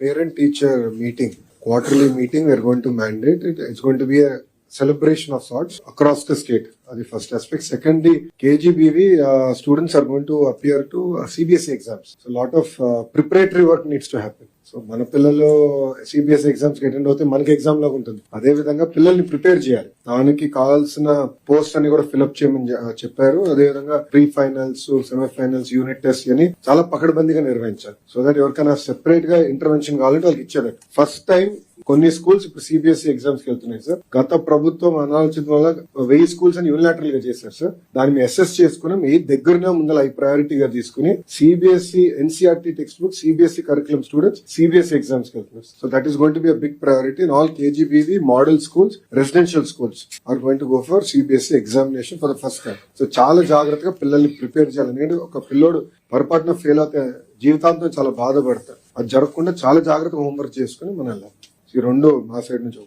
parent teacher meeting, quarterly meeting, we're going to mandate it. It's going to be a celebration of sorts across the state. అది the first aspect. Secondly, KGBV uh, students are going to appear to uh, CBSE exams. So a lot of uh, preparatory work needs to happen. So మన పిల్లలు CBS exams attend అవుతే మనకి exam లాగా ఉంటుంది అదే విధంగా పిల్లల్ని ప్రిపేర్ చేయాలి దానికి కావాల్సిన పోస్ట్ అని కూడా ఫిల్అప్ చేయమని చెప్పారు అదే విధంగా pre finals semifinals unit test అని చాలా పకడ్బందీగా నిర్వహించాలి సో దట్ ఎవరికైనా సెపరేట్గా ఇంటర్వెన్షన్ కావాలంటే వాళ్ళకి ఇచ్చేదట ఫస్ట్ టైం కొన్ని స్కూల్స్ ఇప్పుడు సిబిఎస్ఈ ఎగ్జామ్స్కి వెళ్తున్నాయి సార్ గత ప్రభుత్వం అనాలోచన వల్ల వెయ్యి స్కూల్స్ అని యూనిలాటరల్గా చేశారు సార్ దాన్ని మేము అసెస్ చేసుకుని మీ దగ్గరనే ముందర ఈ ప్రయారిటీగా తీసుకుని CBSE NCERT text book CBSE curriculum students CBSE ఎగ్జామ్స్కి వెళ్తున్నారు so that is going to be big priority in all KGBV model schools residential schools are going to go for CBSE examination for the first time so చాలా జాగ్రత్తగా పిల్లల్ని prepare చేయాలి. ఎందుకంటే ఒక పిల్లోడు పొరపాటున ఫెయిల్ అవుతే జీవితాంతం చాలా బాధపడతారు అది జరగకుండా చాలా జాగ్రత్తగా హోంవర్క్ చేసుకుని మనం వెళ్ళాలి. ఈ రెండు మా సైడ్ నుంచి